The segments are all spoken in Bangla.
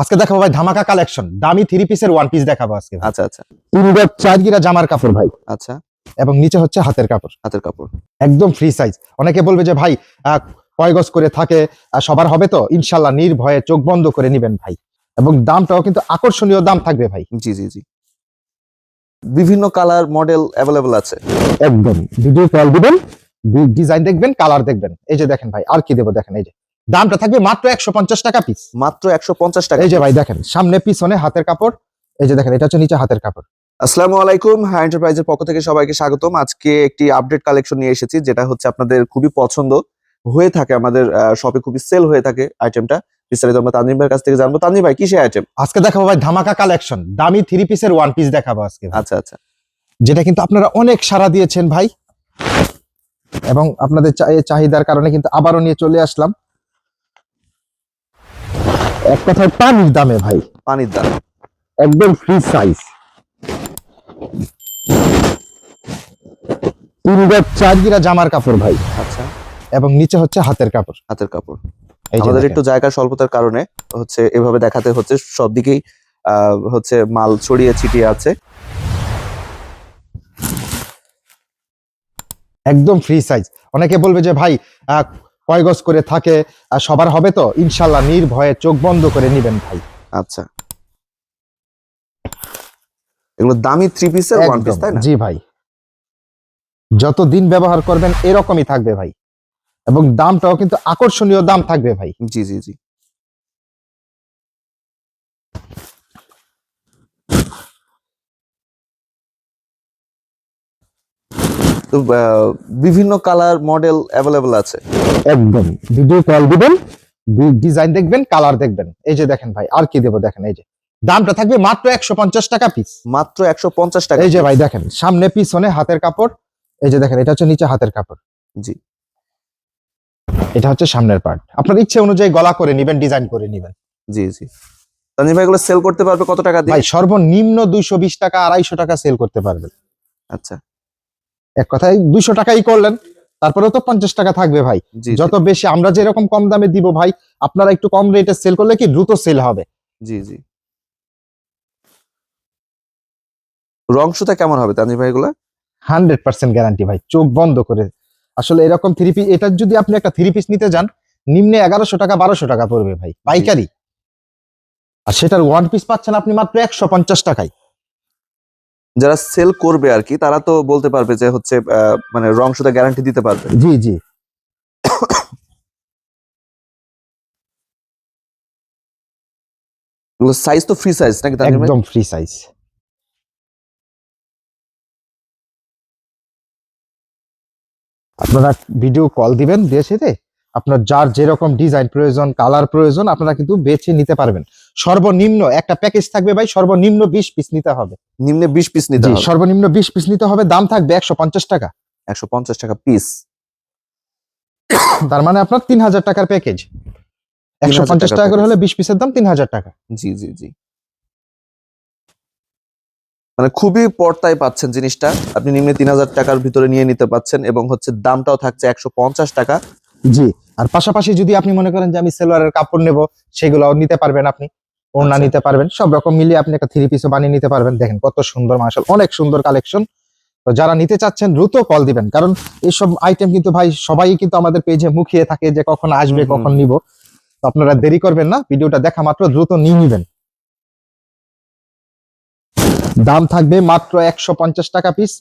আজকে দেখাবো ভাই ধামাকা কালেকশন দামি থ্রি পিসের ওয়ান পিস দেখাবো আজকে আচ্ছা আচ্ছা। গজ চার গিরা জামার কাপড় ভাই। আচ্ছা। এবং নিচে হচ্ছে হাতের কাপড়। হাতের কাপড়। একদম ফ্রি সাইজ অনেকে বলবে যে ভাই কয় গজ করে থাকে? সবার হবে তো? ইনশাল্লাহ নির্ভয়ে চোখ বন্ধ করে নিবেন ভাই। এবং দামটাও কিন্তু আকর্ষণীয় দাম থাকবে ভাই। জি জি জি। বিভিন্ন কালার মডেল অ্যাভেলেবল আছে। একদম। ভিডিও কল দিবেন ডিজাইন দেখবেন কালার দেখবেন। এই যে দেখেন ভাই আর কি দেবো দেখেন এই যে। দামটা থাকবে মাত্র একশো পঞ্চাশ টাকা পিস মাত্র একশো পঞ্চাশ টাকা এই যে ভাই দেখেন সামনে পিছনে হাতের কাপড়। এই যে দেখেন এটা হচ্ছে নিচে হাতের কাপড়। আসসালামু আলাইকুম হ্যাঁ এন্টারপ্রাইজের পক্ষ থেকে সবাইকে স্বাগতম। আজকে একটি আপডেট কালেকশন নিয়ে এসেছি যেটা হচ্ছে আপনাদের খুবই পছন্দ হয়ে থাকে আমাদের শপে খুবই সেল হয়ে থাকে আইটেমটা বিস্তারিত আমরা তানজিম ভাইয়ের কাছ থেকে জানব। তানজিম ভাই কিসে আইটেম আজকে দেখাবো ভাই ধামাকা কালেকশন দামি থ্রি পিসের ওয়ান পিস দেখাবো আজকে আচ্ছা আচ্ছা। যেটা কিন্তু আপনারা অনেক সাড়া দিয়েছেন ভাই। এবং আপনাদের চাহিদার কারণে কিন্তু আবারও নিয়ে চলে আসলাম। এক কথায় পানির দামে ভাই। পানির দাম। একদম ফ্রি সাইজ তিন গজ চার গিরা জামার কাপড় ভাই। আচ্ছা। এবং নিচে হচ্ছে হাতের কাপড়। হাতের কাপড়। আমাদের একটু জায়গার স্বল্পতার কারণে হচ্ছে এভাবে দেখাতে হচ্ছে সব দিকেই আহ, হচ্ছে মাল ছড়িয়ে ছিটিয়ে আছে। একদম ফ্রি সাইজ অনেকে বলবে যে ভাই কয় গজ করে থাকে সবার হবে তো? ইনশাল্লাহ নির্ভয়ে চোখ বন্ধ করে নিবেন ভাই। আচ্ছা। এগুলো দামি থ্রি পিসের ওয়ান পিস তাই না? জি ভাই। যত দিন ব্যবহার করবেন এরকমই থাকবে ভাই। এবং দামটাও কিন্তু আকর্ষণীয় দাম থাকবে ভাই। জি জি জি। তো বিভিন্ন কালার মডেল অ্যাভেলেবল আছে। একদম। ভিডিও কল দিবেন ডিজাইন দেখবেন কালার দেখবেন। এই যে দেখেন ভাই আর কি দেবো দেখেন এই যে। দামটা থাকবে মাত্র একশো পঞ্চাশ টাকা পিস মাত্র একশো পঞ্চাশ টাকা এই যে ভাই দেখেন সামনে পিছনে হাতের কাপড়। এই যে দেখেন এটা হচ্ছে নিচে হাতের কাপড়। জি। এটা হচ্ছে সামনের পার্ট আপনার ইচ্ছে অনুযায়ী গলা করে নিবেন ডিজাইন করে নিবেন। জি জি। তানজিম ভাই এগুলো সেল করতে পারবে কত টাকা দিয়ে? ভাই সর্বনিম্ন দুইশো বিশ টাকা আড়াইশো টাকা সেল করতে পারবেন। আচ্ছা। এক কথায় দুইশো টাকাই করলেন তারপরেও তো পঞ্চাশ টাকা থাকবে ভাই। যত বেশি আমরা যেরকম কম দামে দিব ভাই আপনারা একটু কম রেটে সেল করলে কি দ্রুত সেল হবে? জি জি। রং সুতা কেমন হবে তানজিম ভাই এগুলো? হান্ড্রেড পার্সেন্ট গ্যারান্টি ভাই চোখ বন্ধ করে। আসলে এরকম থ্রি পিস এটা যদি আপনি একটা থ্রি পিস নিতে যান নিম্নে এগারোশো টাকা বারোশো টাকা পড়বে ভাই পাইকারি। আর সেটার ওয়ান পিস পাচ্ছেন আপনি মাত্র একশো পঞ্চাশ টাকায়। যারা সেল করবে আর কি তারা তো বলতে পারবে যে হচ্ছে মানে রং সুতা গ্যারান্টি দিতে পারবে। জি জি। সাইজ তো ফ্রি সাইজ নাকি একদম ফ্রি সাইজ আপনারা ভিডিও কল দিবেন দিয়ে সেতে আপনার যার যেরকম ডিজাইন প্রয়োজন কালার প্রয়োজন আপনারা কিন্তু বেছে নিতে পারবেন। সর্বনিম্ন একটা প্যাকেজ থাকবে ভাই সর্বনিম্ন বিশ পিস নিতে হবে। নিম্নে বিশ পিস নিতে হবে। সর্বনিম্ন বিশ পিস নিতে হবে দাম থাকবে একশো পঞ্চাশ টাকা। একশো পঞ্চাশ টাকা পিস তার মানে আপনার তিন হাজার টাকার প্যাকেজ একশো পঞ্চাশ টাকা করে হলে বিশ পিসের দাম তিন হাজার টাকা। জি জি জি। মানে খুবই পর্তায় পাচ্ছেন জিনিসটা। আপনি নিম্নে তিন হাজার টাকার ভিতরে নিয়ে নিতে পাচ্ছেন এবং হচ্ছে দামটাও থাকছে একশো পঞ্চাশ টাকা। জি। আর পাশাপাশি যদি আপনি মনে করেন যে আমি সেলোয়ারের কাপড় নেব সেগুলোও নিতে পারবেন আপনি ওড়না আচ্ছা। নিতে পারবেন সব রকম মিলিয়ে আপনি একটা থ্রি পিসও বানিয়ে নিতে পারবেন। দেখেন কত সুন্দর মার্শাল অনেক সুন্দর কালেকশন তো যারা নিতে চাচ্ছেন দ্রুত কল দিবেন। কারণ এইসব আইটেম কিন্তু ভাই সবাই কিন্তু আমাদের পেজে মুখিয়ে থাকে যে কখন আসবে। কখন নিব। তো আপনারা দেরি করবেন না ভিডিওটা দেখা মাত্র দ্রুত নিয়ে নিবেন। দাম থাকবে মাত্র একশো পঞ্চাশ টাকা পিস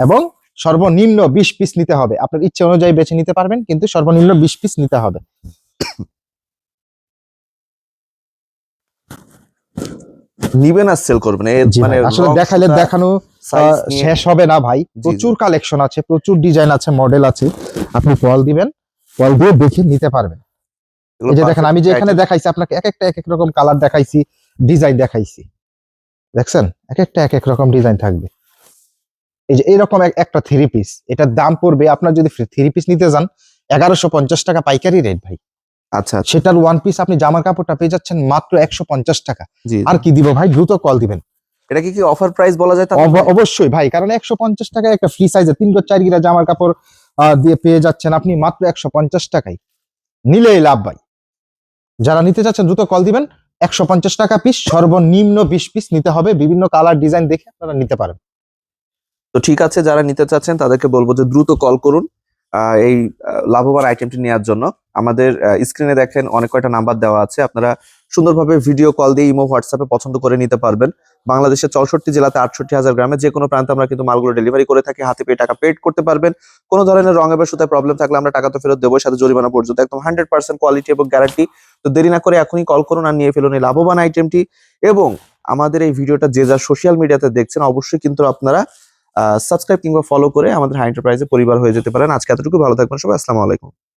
এবং সর্বনিম্ন বিশ পিস নিতে হবে। আপনার ইচ্ছে অনুযায়ী বেছে নিতে পারবেন কিন্তু সর্বনিম্ন বিশ পিস নিতে হবে। নিবেন আর সেল করবেন। মানে আসলে দেখাইলে দেখানো শেষ হবে না ভাই। প্রচুর কালেকশন আছে প্রচুর ডিজাইন আছে মডেল আছে। আপনি কল দিবেন কল দিয়ে দেখে নিতে পারবেন। এই যে দেখেন আমি যে এখানে দেখাইছি আপনাকে এক একটা এক এক রকম কালার দেখাইছি ডিজাইন দেখাইছি। দেখছেন? এক একটা এক এক রকম ডিজাইন থাকবে। এই যে এরকম এক- একটা থ্রি পিস এটার দাম পড়বে আপনার যদি থ্রি পিস নিতে যান এগারোশো পঞ্চাশ টাকা পাইকারি রেট ভাই। আচ্ছা আচ্ছা। সেটার ওয়ান পিস আপনি জামার কাপড়টা পেয়ে যাচ্ছেন মাত্র একশো পঞ্চাশ টাকা। আর কি দিব ভাই? দ্রুত কল দিবেন। এটা কি কি অফার প্রাইস বলা যায় অব- অবশ্যই ভাই কারণ একশো পঞ্চাশ টাকায় একটা ফ্রি সাইজের তিন গজ চার গিরা জামার কাপড় দিয়ে পেয়ে যাচ্ছেন আপনি মাত্র একশো পঞ্চাশ টাকায়। নিলেই লাভ ভাই। যারা নিতে চাচ্ছেন দ্রুত কল দিবেন। একশো পঞ্চাশ টাকা পিস সর্বনিম্ন বিশ পিস নিতে হবে। বিভিন্ন কালার ডিজাইন দেখে আপনারা নিতে পারেন। তো ঠিক আছে, যারা নিতে চাচ্ছেন তাদেরকে বলব যে দ্রুত কল করুন এই লাভবান আইটেমটি নেওয়ার জন্য। আমাদের স্ক্রিনে দেখেন অনেক কয়টা নাম্বার দেওয়া আছে। আপনারা সুন্দরভাবে ভিডিও কল দিয়ে ইমো হোয়াটসঅ্যাপে পছন্দ করে নিতে পারবেন। বাংলাদেশের চৌষট্টি জেলাতে আটষট্টি হাজার গ্রামে যে কোনো প্রান্তে আমরা কিন্তু মালগুলো ডেলিভারি করে থাকি, হাতে পেয়ে টাকা পেড করতে পারবেন। কোনো ধরনের রঙে বা সুতায় প্রবলেম থাকলে আমরা টাকা তো ফেরত দেবো সাথে জরিমানা পর্যন্ত। একদম হান্ড্রেড পার্সেন্ট কোয়ালিটি এবং গ্যারান্টি তো দেরি না করে এখনই কল করুন আর নিয়ে ফেলুন এই লাভবান আইটেমটি এবং আমাদের এই ভিডিওটা যে যা সোশ্যাল মিডিয়াতে দেখছেন, অবশ্যই কিন্তু আপনারা সাবস্ক্রাইব কিংবা ফলো করে আমাদের হাই এন্টারপ্রাইজে পরিবার হয়ে যেতে পারেন। আজকে এতটুকু, ভালো থাকবেন সবাই, আসসালামু আলাইকুম।